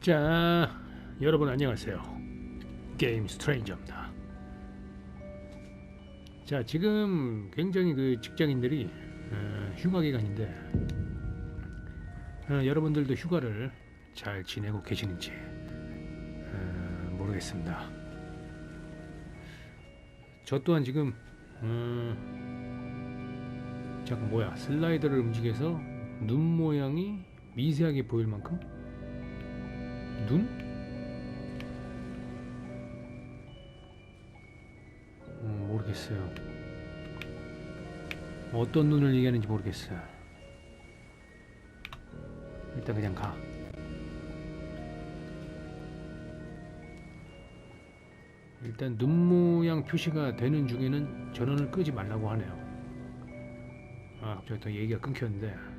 자, 여러분 안녕하세요. 게임 스트레인저입니다. 자, 지금 굉장히 그 직장인들이 어, 휴가 기간인데 어, 여러분들도 휴가를 잘 지내고 계시는지 어, 모르겠습니다. 저 또한 지금 어, 잠깐 뭐야 슬라이더를 움직여서 눈 모양이 미세하게 보일 만큼 눈? 음, 모르겠어요. 어떤 눈을 얘기하는지 모르겠어요. 일단 그냥 가. 일단 눈 모양 표시가 되는 중에는 전원을 끄지 말라고 하네요. 아, 갑자기 또 얘기가 끊겼는데.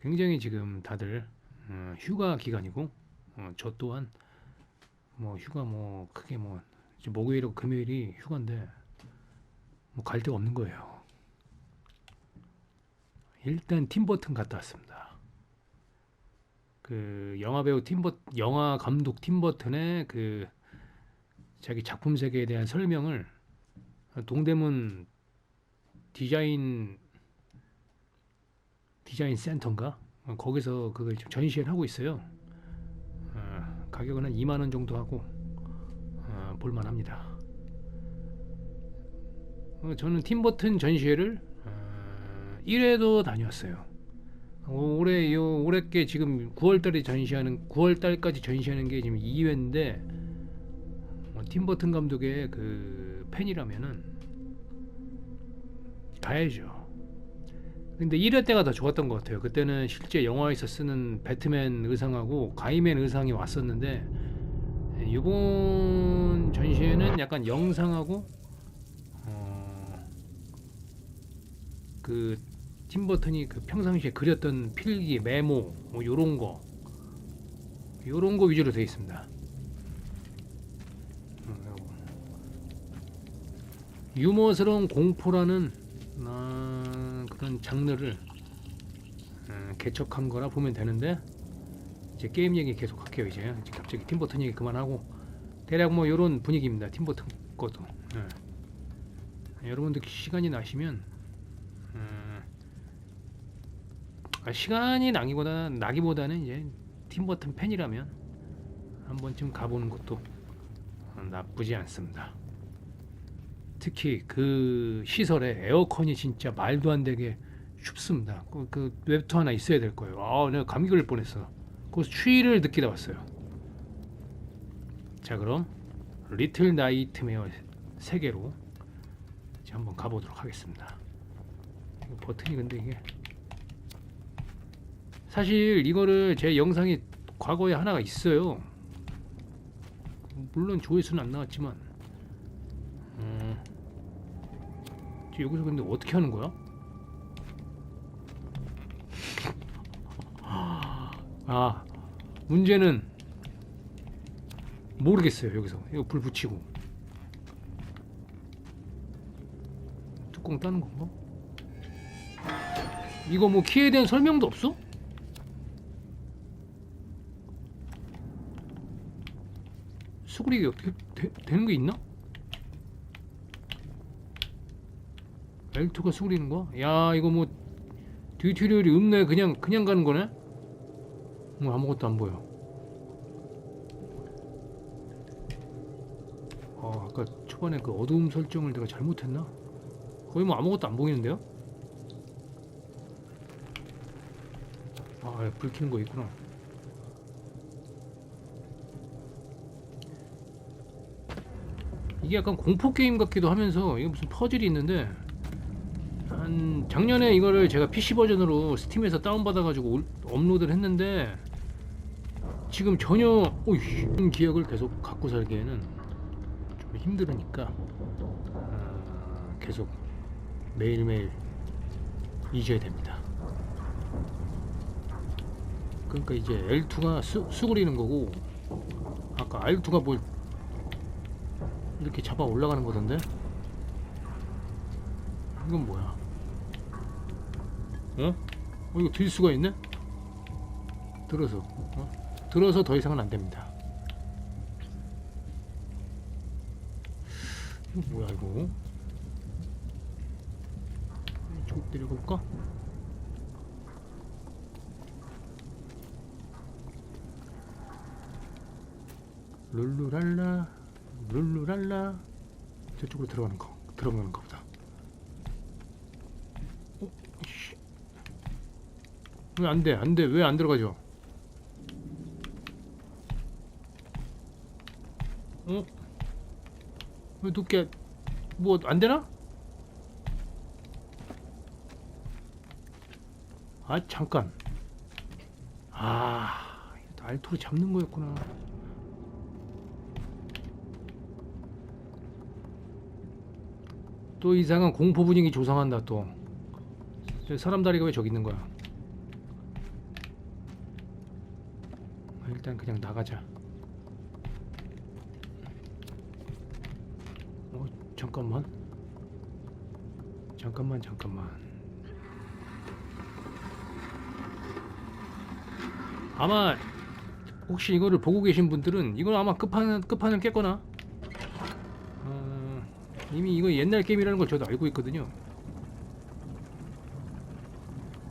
굉장히 지금 다들 어, 휴가 기간이고 어, 저 또한 뭐 휴가 뭐 크게 뭐 목요일하고 금요일이 휴가인데 뭐 갈 데가 없는 거예요. 일단 팀버튼 갔다 왔습니다. 그 영화 배우 팀버 영화 감독 팀버튼의 그 자기 작품 세계에 대한 설명을 동대문 디자인 디자인 센터인가 어, 거기서 그걸 지금 전시회를 하고 있어요. 어, 가격은 한 2만 원 정도 하고 어, 볼만합니다. 어, 저는 팀버튼 전시회를 어, 1회도 다녀왔어요. 올해 요 올해께 지금 9월달에 전시하는 9월달까지 전시하는 게 지금 2회인데 어, 팀버튼 감독의 그 팬이라면은 가야죠. 근데 1회 때가 더 좋았던 것 같아요. 그때는 실제 영화에서 쓰는 배트맨 의상하고 가이맨 의상이 왔었는데 이번 전시회는 약간 영상하고 어, 그 팀버튼이 그 평상시에 그렸던 필기, 메모 뭐 요런 거 요런 거 위주로 되어 있습니다. 음, 유머스러운 공포라는 아, 그런 장르를 음, 개척한 거라 보면 되는데 이제 게임 얘기 계속 할게요 이제 이제 갑자기 팀버튼 얘기 그만하고 대략 뭐 이런 분위기입니다 팀버튼 것도 예. 여러분들 시간이 나시면 음, 아, 시간이 나기보다 나기보다는 이제 팀버튼 팬이라면 한 번쯤 가보는 것도 어, 나쁘지 않습니다. 특히 그 시설에 에어컨이 진짜 말도 안 되게 춥습니다. 그, 그 웹툰 하나 있어야 될 거예요. 아, 내가 감기 걸릴 뻔했어. 거기서 추위를 느끼다 왔어요. 자, 그럼 리틀 나이트메어 세계로 이제 한번 가보도록 하겠습니다. 버튼이 근데 이게 사실 이거를 제 영상이 과거에 하나가 있어요. 물론 조회수는 안 나왔지만 음, 지금 여기서 근데 어떻게 하는 거야? 아 문제는 모르겠어요 여기서 이거 불 붙이고 뚜껑 따는 건가? 이거 뭐 키에 대한 설명도 없어? 수그리기 어떻게 되, 되는 게 있나? L2가 수그리는 거야? 야 이거 뭐 튜토리얼이 없네 그냥 그냥 가는 거네? 뭐 아무것도 안 보여 아 아까 초반에 그 어두움 설정을 내가 잘못했나? 거의 뭐 아무것도 안 보이는데요? 아 불 켜는 거 있구나 이게 약간 공포 게임 같기도 하면서 이게 무슨 퍼즐이 있는데 한 작년에 이거를 제가 PC 버전으로 스팀에서 다운받아 가지고 업로드를 했는데 지금 전혀 어, 이 기억을 계속 갖고 살기에는 좀 힘들으니까 어, 계속 매일매일 잊어야 됩니다. 그러니까 이제 L2가 수, 수그리는 거고 아까 R2가 뭘 이렇게 잡아 올라가는 거던데? 이건 뭐야? 어? 어, 이거 들 수가 있네? 들어서 어? 들어서 더 이상은 안 됩니다. 이거 뭐야 이거? 이쪽 내려볼까? 룰루랄라 룰루랄라 저쪽으로 들어가는 거 들어가는 거보다 어? 왜 안 돼? 안 돼? 왜 안 들어가죠? 어? 왜 두께 뭐 안 되나? 아 잠깐 아 알토로 잡는 거였구나 또 이상한 공포 분위기 조성한다 또저 사람 다리가 왜 저기 있는 거야 아, 일단 그냥 나가자 어 잠깐만 잠깐만 잠깐만 아마 혹시 이거를 보고 계신 분들은 이건 아마 끝판을 끝판을 깼거나 어, 이미 이거 옛날 게임이라는 걸 저도 알고 있거든요.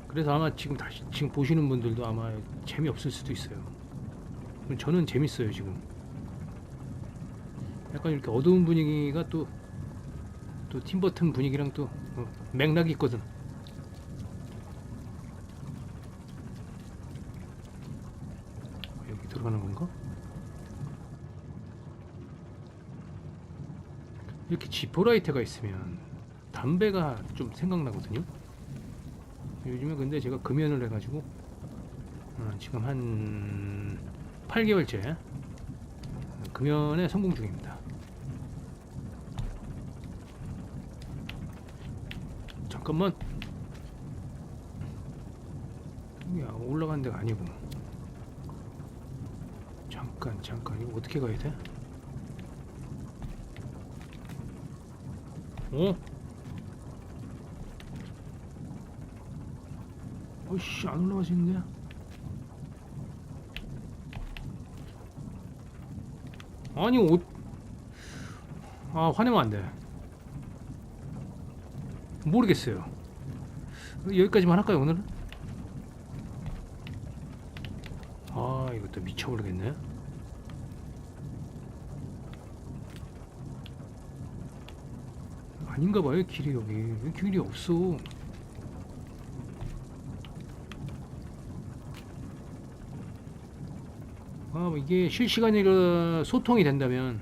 그래서 아마 지금 다시 지금 보시는 분들도 아마 재미없을 수도 있어요. 저는 재밌어요 지금. 약간 이렇게 어두운 분위기가 또 또 팀버튼 분위기랑 또 어, 맥락이 있거든. 여기 들어가는 건가? 이렇게 지포라이트가 있으면 담배가 좀 생각나거든요. 요즘에 근데 제가 금연을 해가지고 어, 지금 한 8개월째 금연에 성공 중입니다. 잠깐만. 야 올라가는 데가 아니고. 잠깐 잠깐 이거 어떻게 가야 돼? 어? 어이씨 안 올라가시는데? 아니 옷... 아 화내면 안돼. 모르겠어요. 여기까지만 할까요 오늘은? 아 이것도 미쳐버리겠네. 아닌가 봐요 길이 여기. 왜 길이 없어 아뭐 이게 실시간으로 소통이 된다면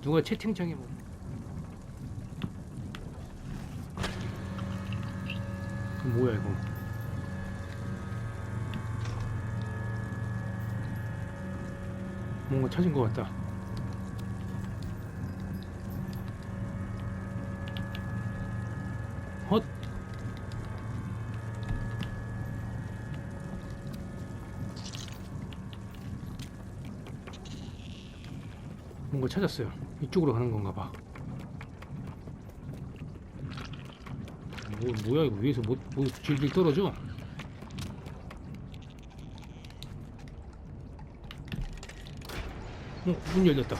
누가 채팅창에 뭐. 그 뭐야 이거? 뭔가 찾은 것 같다 헛 뭔가 찾았어요. 이쪽으로 가는 건가 봐. 뭐, 뭐야 이거 위에서 뭐, 뭐 질질 떨어져? 어, 문 열렸다.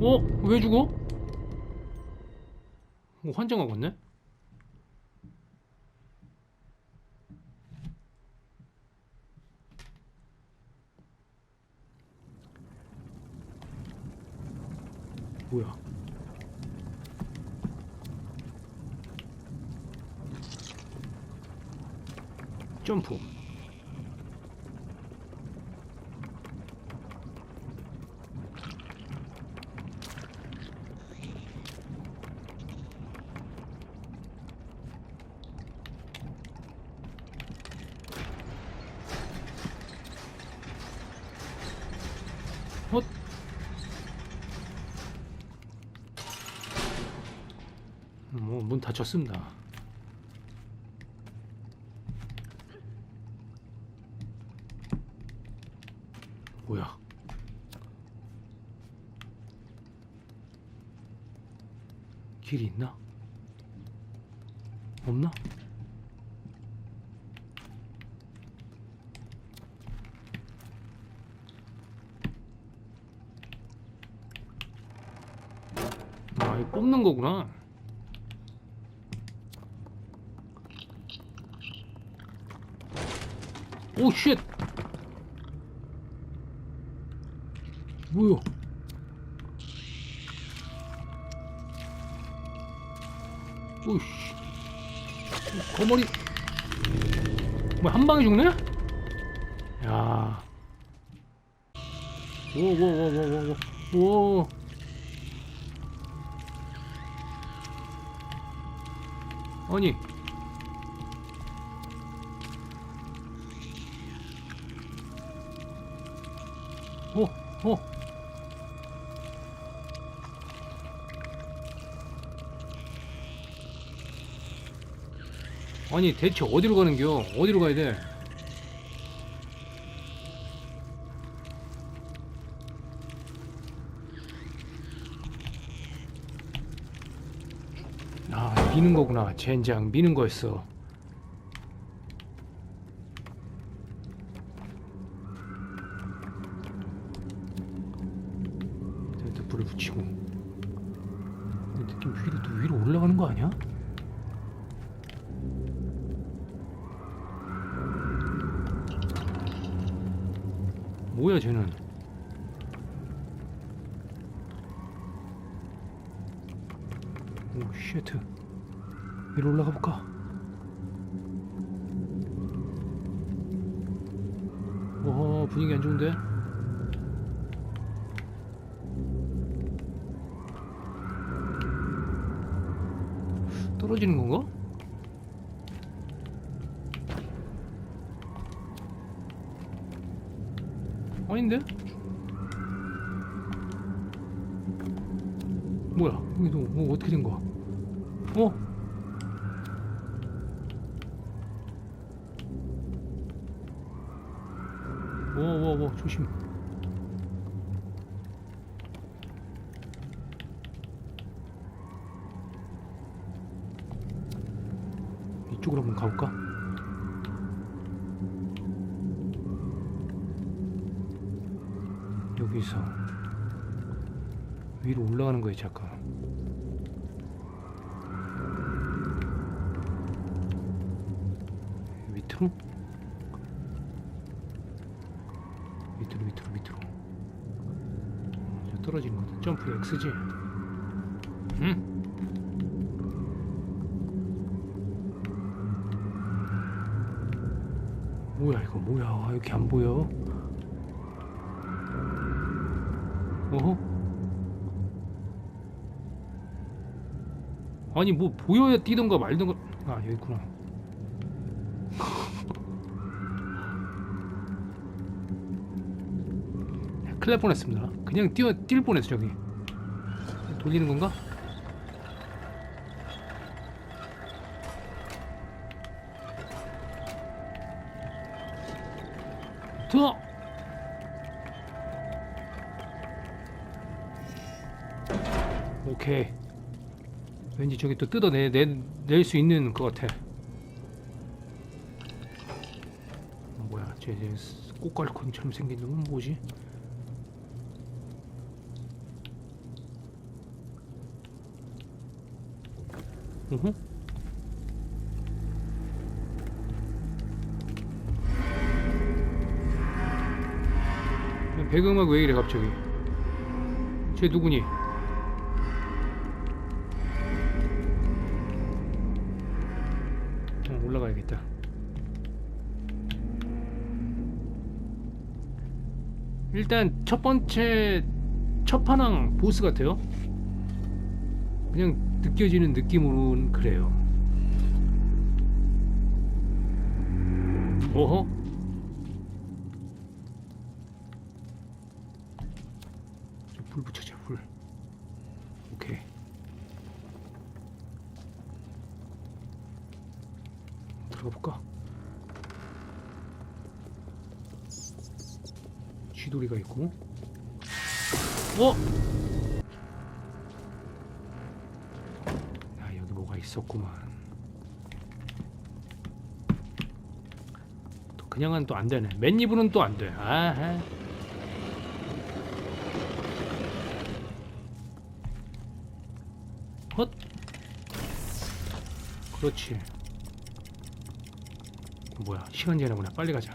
어? 왜 죽어? 어, 환장하겠네? 뭐야? 점프. 헛. 뭐문 닫혔습니다. 뭐야? 길이 있나? 없나? 아, 이거 뽑는 거구나. 오, 쉣! 오씨. 거머리. 뭐, 한 방에 죽네? 야. 오, 오, 오, 오, 오, 오. 오. 아니. 어, 어. 아니 대체 어디로 가는겨? 어디로 가야 돼? 아 미는 거구나 젠장 미는 거였어 일단 불을 붙이고 근데 느낌 위로 또 위로 올라가는 거 아니야? 뭐야 쟤는 오 쉣. 위로 올라가 볼까? 좋은데? 떨어지는 건가? 아닌데? 뭐야? 여기도 뭐 어떻게 된 거야? 어? 워워워 조심. 이쪽으로 한번 가볼까? 여기서 위로 올라가는 거예요 잠깐 밑으로 밑으로 밑으로 거다 점프 X지? 응? 뭐야 이거 뭐야? 이렇게 안 보여? 어허? 아니 뭐 보여야 뛰던가 말던가. 아 여기 있구나 큰일 날 뻔했습니다. 그냥 뛰어 뛸 뻔했어 저기. 돌리는 건가? 더! 오케이. 왠지 저기 또 뜯어내 낼수 있는 것 같아. 어, 뭐야. 쟤, 쟤 꽃갈콘처럼 생긴 놈은 뭐지? 으흠. 배경음악 왜 이래 갑자기 쟤 누구니? 어, 올라가야겠다 일단 첫 번째 첫판왕 보스 같아요 그냥 느껴지는 느낌으로는 그래요. 좀불 붙여줘 불. 오케이. 들어가 볼까? 쥐돌이가 있고. 어 있었구만. 또 그냥은 또 안 되네. 맨입으로는 또 안 돼. 아하. 헛. 그렇지. 뭐야? 시간 지나구나. 빨리 가자.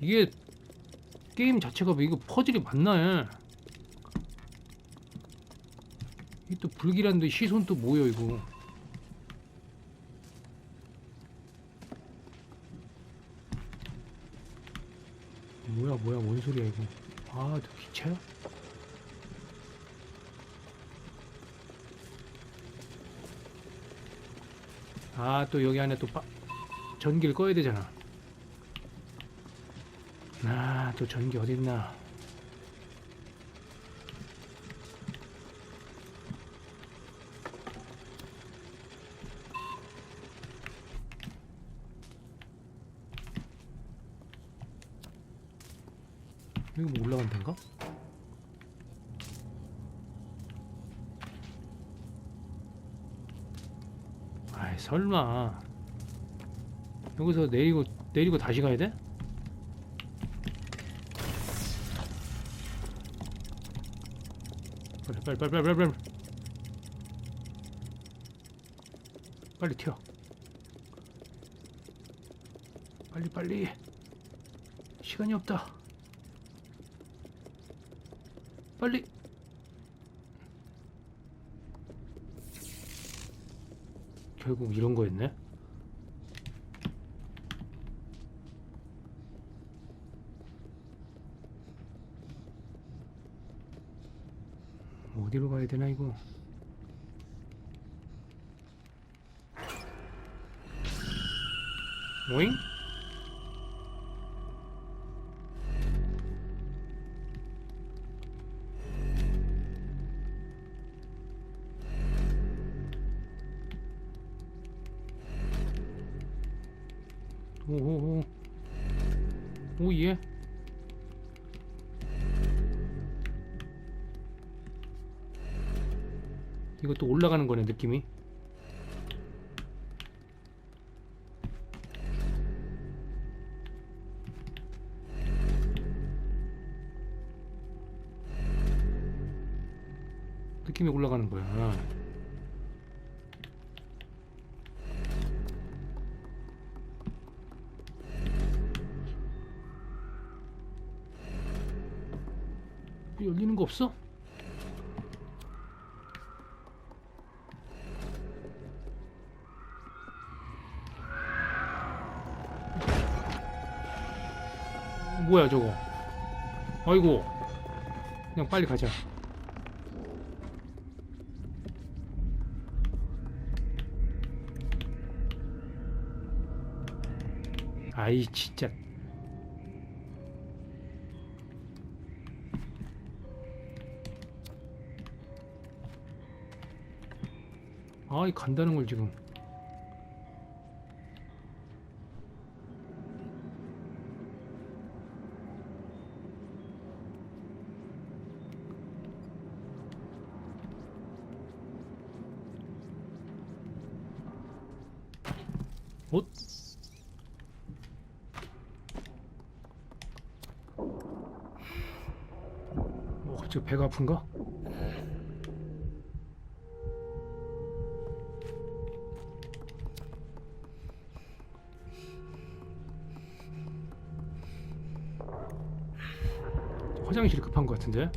이게 게임 자체가 뭐 이거 퍼즐이 맞나? 이게 또 불길한데 시선 또 뭐야 이거? 뭐야 뭐야 뭔 소리야 이거? 아저 기차야? 아 또 여기 안에 또 빠, 전기를 꺼야 되잖아. 아, 또 전기 어딨나? 여기 뭐 올라간 데인가? 아이, 설마. 여기서 내리고, 내리고 다시 가야 돼? 빨리 빨리 빨리 빨리 빨리. 빨리 튀어. 빨리 빨리. 시간이 없다. 빨리. 결국 이런 거였네 어디로 가야 되나 이거 오잉? 이것도 올라가는 거네 느낌이 느낌이 올라가는 거야 열리는 거 없어? 뭐야 저거? 아이고. 그냥 빨리 가자. 아이 진짜. 아이 간다는 걸 지금 옷? 어, 갑자기 배가 아픈가? 화장실이 급한 것 같은데?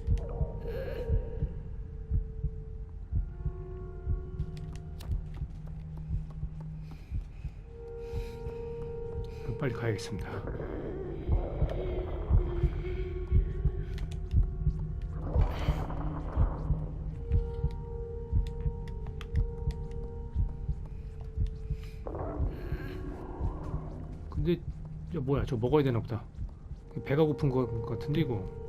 가야겠습니다. 근데 야 뭐야 저 먹어야 되나 보다. 배가 고픈 것 같은데 이거.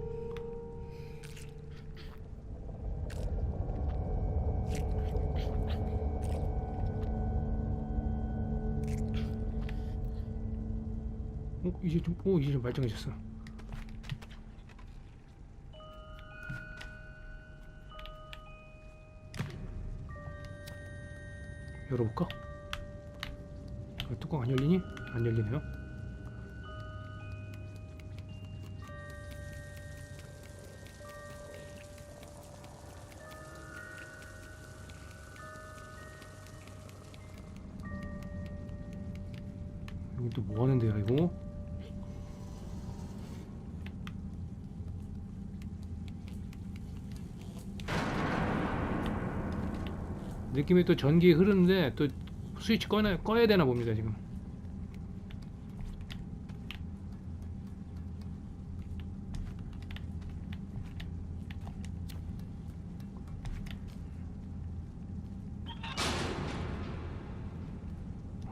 이제 좀, 오, 이제 좀 발전해졌어. 열어볼까? 아, 뚜껑 안 열리니? 안 열리네요. 여기 또 뭐 하는데요, 이거? 느낌이 또 전기 흐르는데 또 스위치 꺼야, 꺼야 되나 봅니다 지금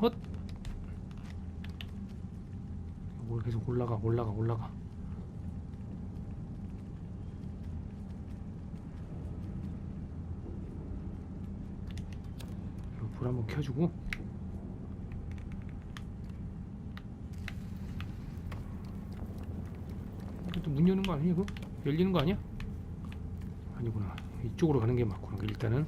헛 올- 계속 올라가 올라가 올라가 이거 불 한번 켜주고. 또 문 여는 거 아니야 이거? 열리는 거 아니야? 아니구나. 이쪽으로 가는 게 맞구나 일단은.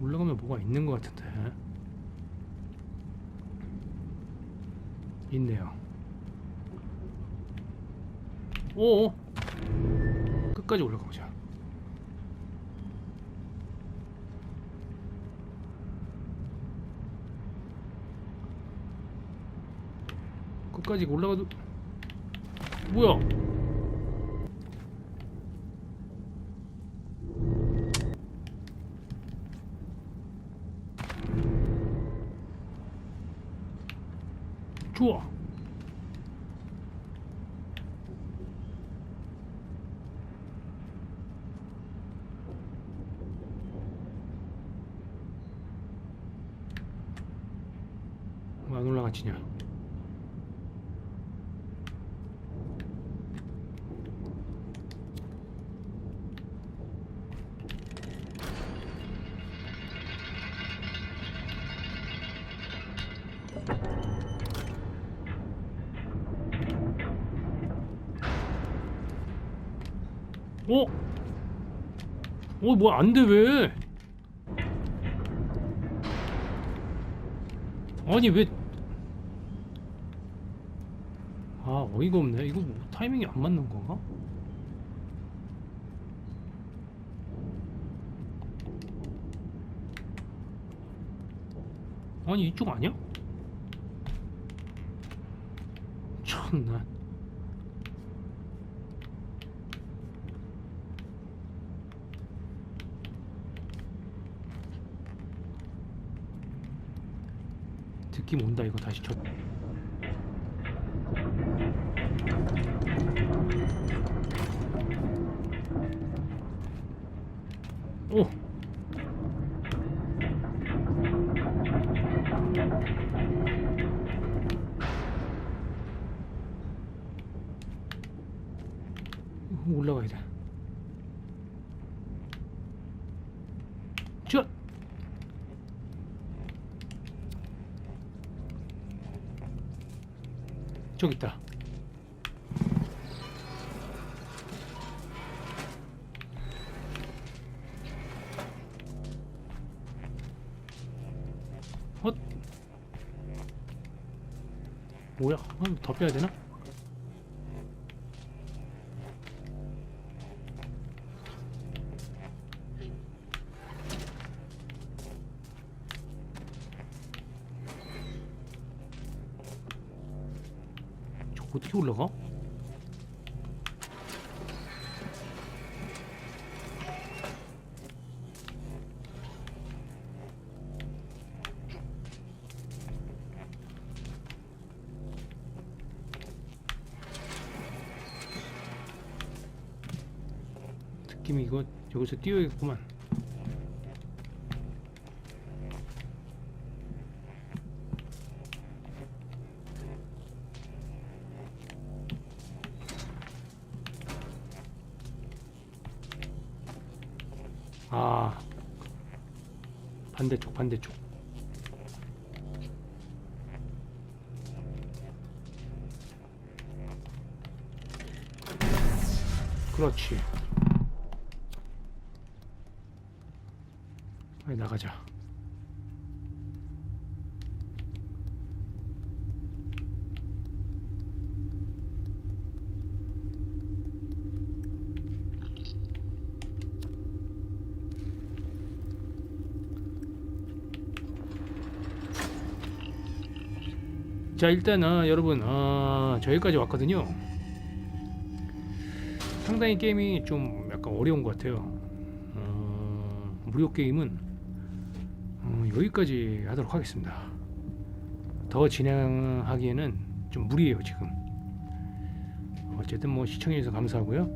올라가면 뭐가 있는 것 같은데. 있네요 오 끝까지 올라가 보자. 끝까지 올라가도 뭐야? 좋아 올라가지냐 어? 어, 뭐안 돼, 왜? 아니, 왜. 아, 어이가 없네. 이거 뭐 타이밍이 안 맞는 건가? 아니, 이쪽 아니야? 참나. 느낌 온다 이거 다시 저 오! 이거 올라가야 돼. 저! 저기 있다. 헛. 뭐야? 아, 더 빼야 되나? 올라가? 느낌이 이거 여기서 뛰어야겠구만. 반대쪽. 그렇지. 빨리 나가자. 자 일단 아, 여러분 아, 저기까지 왔거든요. 상당히 게임이 좀 약간 어려운 것 같아요. 어, 무료 게임은 어, 여기까지 하도록 하겠습니다. 더 진행하기에는 좀 무리예요 지금. 어쨌든 뭐 시청해주셔서 감사하고요.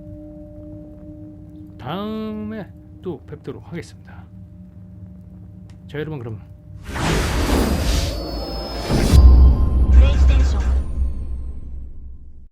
다음에 또 뵙도록 하겠습니다. 자 여러분 그럼